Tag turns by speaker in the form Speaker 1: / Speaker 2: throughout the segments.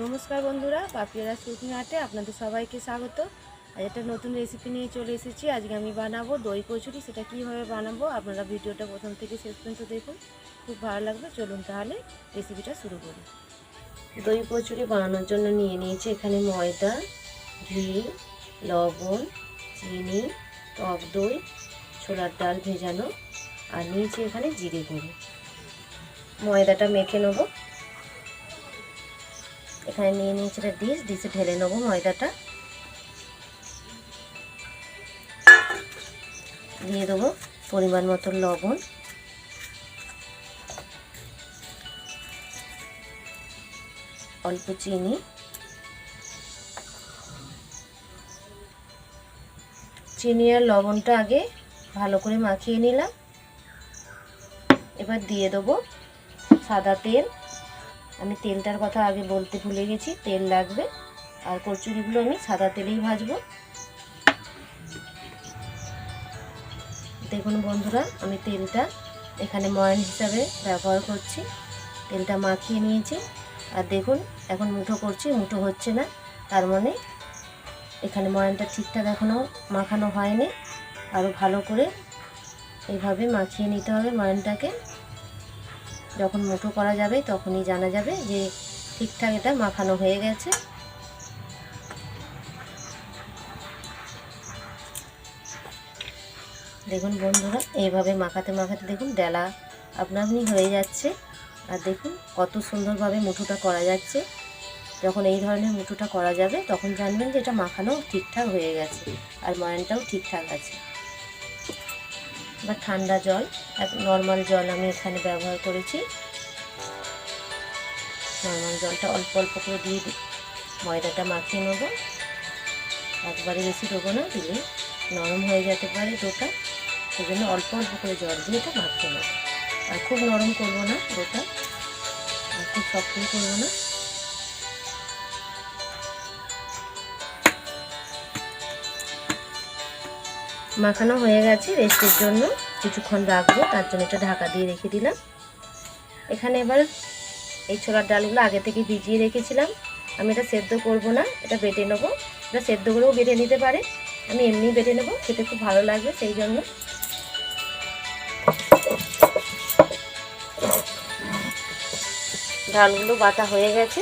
Speaker 1: নমস্কার বন্ধুরা, পাপিয়ারা শুকনি হাটে আপনাদের সবাইকে স্বাগত। আজ একটা নতুন রেসিপি নিয়ে চলে এসেছি। আজকে আমি বানাবো দই কচুরি, সেটা কীভাবে বানাবো আপনারা ভিডিওটা প্রথম থেকে শেষ পর্যন্ত দেখুন। খুব ভালো লাগবে। চলুন তাহলে রেসিপিটা শুরু করি। দই কচুরি বানানোর জন্য নিয়ে নিয়েছি এখানে ময়দা, ঘি, লবণ, চিনি, টক দই, ছোলার ডাল ভেজানো, আর নিয়েছি এখানে জিরে গুঁড়ো। ময়দাটা মেখে নেব। এখানে নিয়ে নিয়েছি একটা ডিশ, ডিশে ঢেলে নেব ময়দাটা। দিয়ে দেবো পরিমাণ মতো লবণ। অল্প চিনি। চিনি আর লবণটা আগে ভালো করে মাখিয়ে নিলাম। এবার দিয়ে দেবো সাদা তেল। আমি তেলটার কথা আগে বলতে ভুলে গেছি, তেল লাগবে। আর কচুরিগুলো আমি সাদা তেলেই ভাজবো। দেখুন বন্ধুরা, আমি তেলটা এখানে ময়ান হিসাবে ব্যবহার করছি। তেলটা মাখিয়ে নিয়েছি। আর দেখুন, এখন মুঠো করছি, মুঠো হচ্ছে না। তার মানে এখানে ময়ানটা ঠিকঠাক এখনও মাখানো হয়নি। আরও ভালো করে এইভাবে মাখিয়ে নিতে হবে ময়ানটাকে। যখন মুঠো করা যাবে তখনই জানা যাবে যে ঠিকঠাক এটা মাখানো হয়ে গেছে। দেখুন বন্ধুরা, এইভাবে মাখাতে মাখাতে দেখুন ডেলা আপনা আপনি হয়ে যাচ্ছে। আর দেখুন কত সুন্দরভাবে মুঠোটা করা যাচ্ছে। যখন এই ধরনের মুঠোটা করা যাবে তখন জানবেন যে এটা মাখানো ঠিকঠাক হয়ে গেছে আর ময়ানটাও ঠিকঠাক আছে। বা ঠান্ডা জল, এক নর্মাল জল আমি এখানে ব্যবহার করেছি। নর্মাল জলটা অল্প অল্প করে দিয়ে ময়দাটা মাখিয়ে নেব। একবারে বেশি দেবো না, দিলে নরম হয়ে যেতে পারে ডোটা। সেই জন্য অল্প অল্প করে জল দিয়ে এটা মাখিয়ে নেব। আর খুব নরম করব না ডোটা, আর খুব শক্তও করব না। মাখানো হয়ে গেছে রেস্টের জন্য। কিছুক্ষণ রাখব, তার জন্য এটা ঢাকা দিয়ে রেখে দিলাম। এখানে এবার এই ছোলার ডালগুলো আগে থেকে ভিজিয়ে রেখেছিলাম। আমি এটা সেদ্ধ করব না, এটা বেটে নেব। এটা সেদ্ধ করেও বেটে নিতে পারে। আমি এমনি বেটে নেব, খেতে খুব ভালো লাগবে সেই জন্য। ডালগুলো বাটা হয়ে গেছে।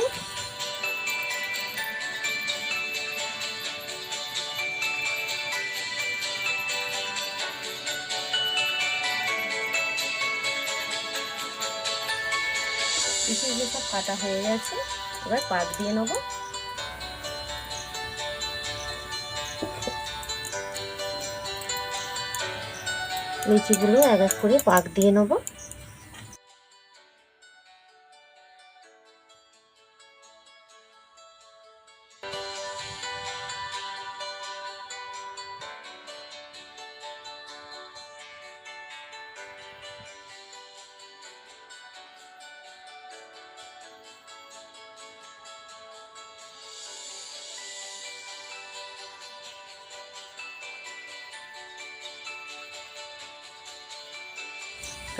Speaker 1: কাটা হয়ে গেছে। এবার পাক দিয়ে নেব। লিচিগুলো এক এক করে পাক দিয়ে নেব।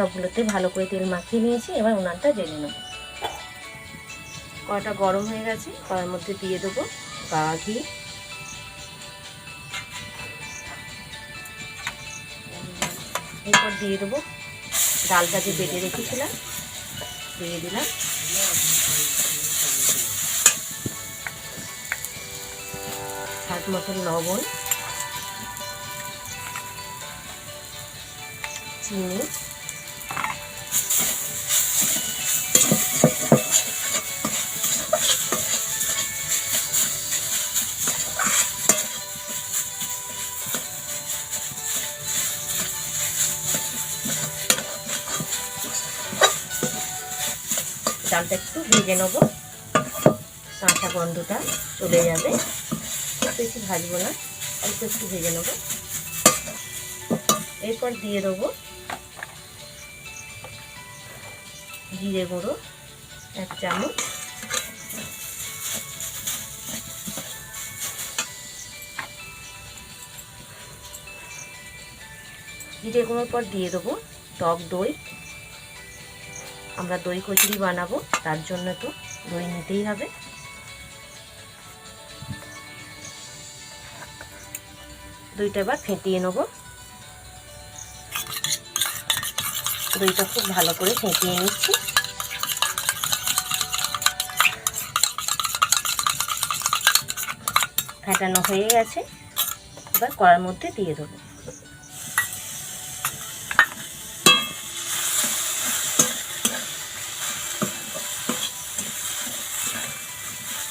Speaker 1: সবগুলোতে ভালো করে তেল মাখিয়ে নিয়েছি, এবার উনানটা জেনে নেব। কড়াটা গরম হয়ে গেছে, কড়ার মধ্যে দিয়ে দেবো গাওয়া ঘি। এরপর দিয়ে দেবো ডালটা যে বেটে রেখেছিলাম, দিয়ে দিলাম। স্বাদ মতন লবণ, চিনি। ডালটা একটু ভেজে নেব। কাঁচা গন্ধটা চলে যাবে। বেশি ভাজবো না, অল্প একটু ভেজে নেব। এরপর দিয়ে দেবো জিরে গুঁড়ো, এক চামচ। জিরে গুঁড়োর পর দিয়ে দেবো টক দই। আমরা দই কচুরি বানাবো, তার জন্য তো দই নিতেই হবে। দইটা এবার ফেটিয়ে নেব। দইটা খুব ভালো করে ফেটিয়ে নিচ্ছি। ফেটানো হয়ে গেছে। এবার কড়ার মধ্যে দিয়ে দেবো।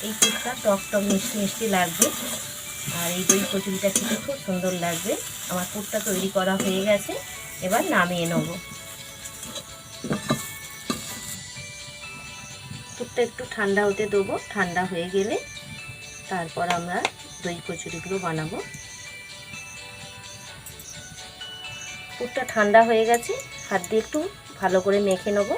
Speaker 1: এই পুরটা টক টক মিষ্টি মিষ্টি লাগবে। আর এই দই কচুরিটা খেতে খুব সুন্দর লাগবে। আমার পুরটা তৈরি করা হয়ে গেছে। এবার নামিয়ে নেব। পুরটা একটু ঠান্ডা হতে দেবো। ঠান্ডা হয়ে গেলে তারপর আমরা দই কচুরিগুলো বানাবো। পুরটা ঠান্ডা হয়ে গেছে। হাত দিয়ে একটু ভালো করে মেখে নেব।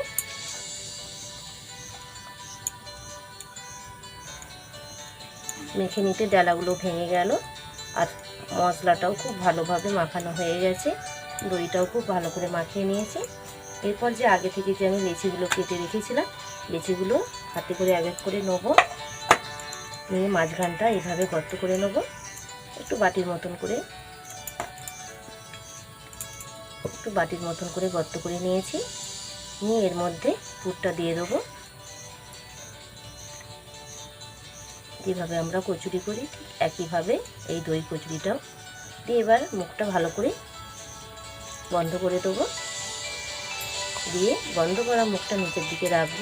Speaker 1: মেখে নিতে ডালাগুলো ভেঙে গেল আর মশলাটাও খুব ভালোভাবে মাখানো হয়ে গেছে। দইটাও খুব ভালো করে মাখিয়ে নিয়েছি। এরপর যে আগে থেকে যে আমি লেচিগুলো কেটে রেখেছিলাম, লেচিগুলো হাতে করে এক এক করে নেব। নিয়ে মাঝখানটা এইভাবে গর্ত করে নেব, একটু বাটির মতন করে। একটু বাটির মতন করে গর্ত করে নিয়েছি। নিয়ে এর মধ্যে পুরটা দিয়ে দেবো। যেভাবে আমরা কচুরি করি, একইভাবে এই দই কচুরিটাও। দিয়ে এবার মুখটা ভালো করে বন্ধ করে দেবো। দিয়ে বন্ধ করা মুখটা নিচের দিকে রাখব,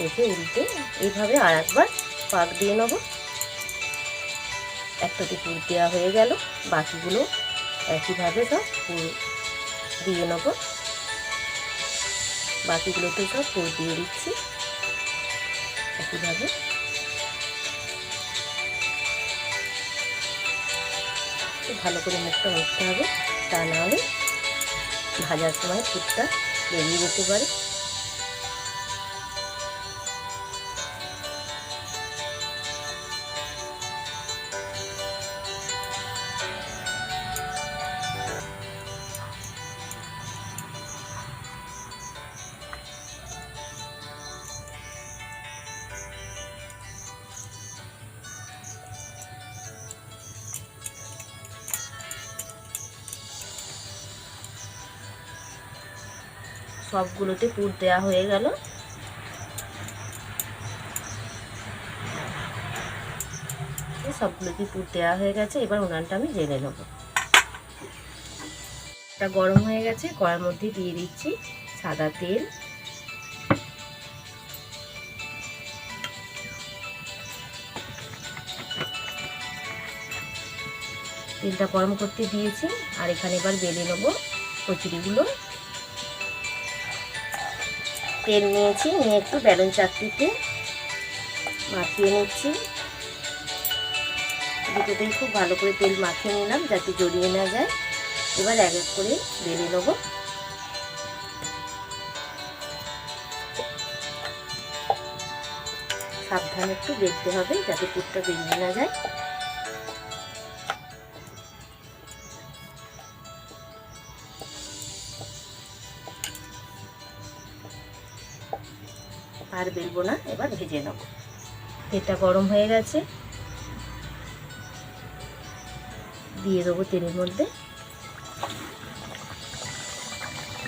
Speaker 1: রেখে উল্টে এইভাবে আর একবার পাক দিয়ে নেব। একটাতে পুর দেওয়া হয়ে গেল, বাকিগুলো একইভাবে সব পুর দিয়ে নেব। বাকিগুলোতে সব পুর দিয়ে দিচ্ছি। একইভাবে ভালো করে মুখটা মুছতে হবে। তা নাহলে ভাজার সময় ফুটটা বেরিয়ে যেতে পারে। সবগুলোতে পুর দেওয়া হয়ে গেল। সবগুলোতে পুর দেওয়া হয়ে গেছে, এবার উনানটা আমি জেলে নেব। এটা গরম হয়ে গেছে, কড়ার মধ্যে দিয়ে দিচ্ছি সাদা তেল। তেলটা গরম করতে দিয়েছি, আর এখানে এবার বেলে নেব কচুরিগুলো। তেল নিয়েছি, নিয়ে একটু ব্যালন চাকরিতে মাখিয়ে নিচ্ছি। দুটোতেই খুব ভালো করে তেল মাখিয়ে নিলাম যাতে জড়িয়ে না যায়। এবার এক এক করে বেলে নেব। সাবধানে একটু বেলতে হবে যাতে পুরটা বেরিয়ে না যায়। আর বেলবো না, এবার ভেজে নেব। তেলটা গরম হয়ে গেছে। দিয়ে দেবো তেলের মধ্যে।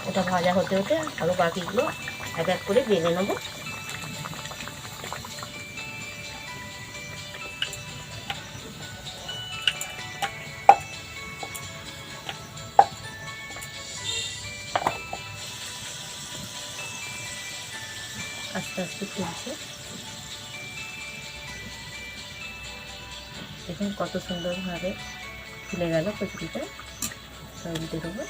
Speaker 1: ওটা ভাজা হতে হতে আরও বাকিগুলো এক এক করে বেলে নেব। আস্তে আস্তে ফুলছে দেখুন কত সুন্দরভাবে ফুলে গেল কচুরিটা তৈরি দেবো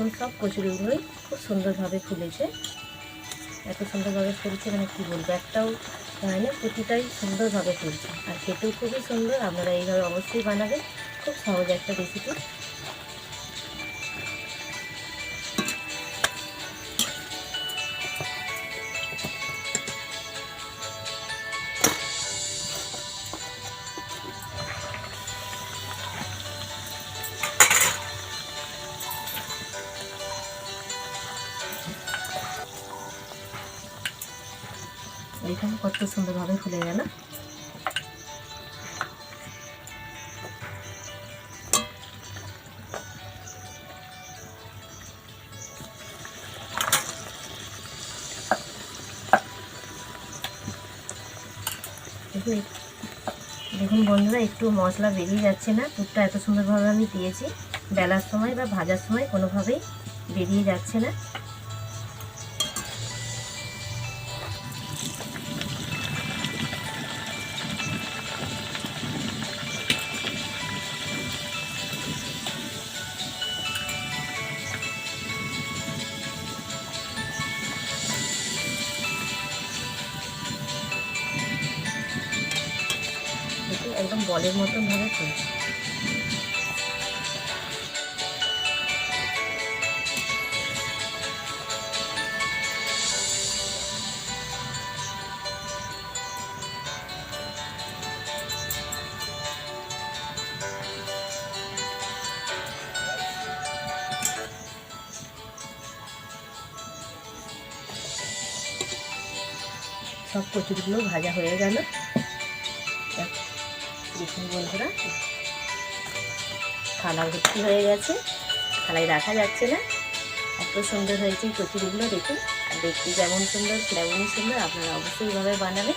Speaker 1: দেখুন সব কচুরিগুলোই খুব সুন্দরভাবে ফুলেছে। এত সুন্দরভাবে ফুলছে মানে কী বলব, একটাও মানে প্রতিটাই সুন্দরভাবে ফুলছে। আর খেতেও খুবই সুন্দর, আপনারা এইভাবে অবশ্যই বানাবেন। খুব সহজ একটা রেসিপি দেখুন কত সুন্দরভাবে ফুলে গেল। দেখুন বন্ধুরা, একটু মশলা বেরিয়ে যাচ্ছে না। দুধটা এত সুন্দরভাবে আমি দিয়েছি। বেলার সময় বা ভাজার সময় কোনোভাবেই বেরিয়ে যাচ্ছে না। বলের মতন ভাবে ফুলছে সব কচুরিগুলো ভাজা হয়ে গেল। বন্ধুরা। থালা ভর্তি হয়ে গেছে। থালায় রাখা যাচ্ছে না। এত সুন্দর হয়েছে কচুরিগুলো দেখুন আর দেখতে যেমন সুন্দর, তেমনই সুন্দর। আপনারা অবশ্যই এইভাবে বানাবেন।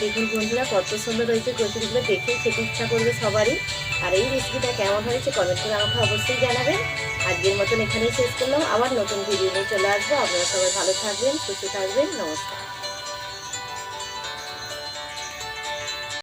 Speaker 1: দেখুন বন্ধুরা, কত সুন্দর হয়েছে কচুরিগুলো। দেখে খেতে ইচ্ছা করবে সবারই। আর এই রেসিপিটা কেমন হয়েছে কমেন্ট করে আমাকে অবশ্যই জানাবেন। আজকের মতন এখানেই শেষ করলাম। আবার নতুন ভিডিও নিয়ে চলে আসব। আপনারা সবাই ভালো থাকবেন, সুস্থ থাকবেন। নমস্কার।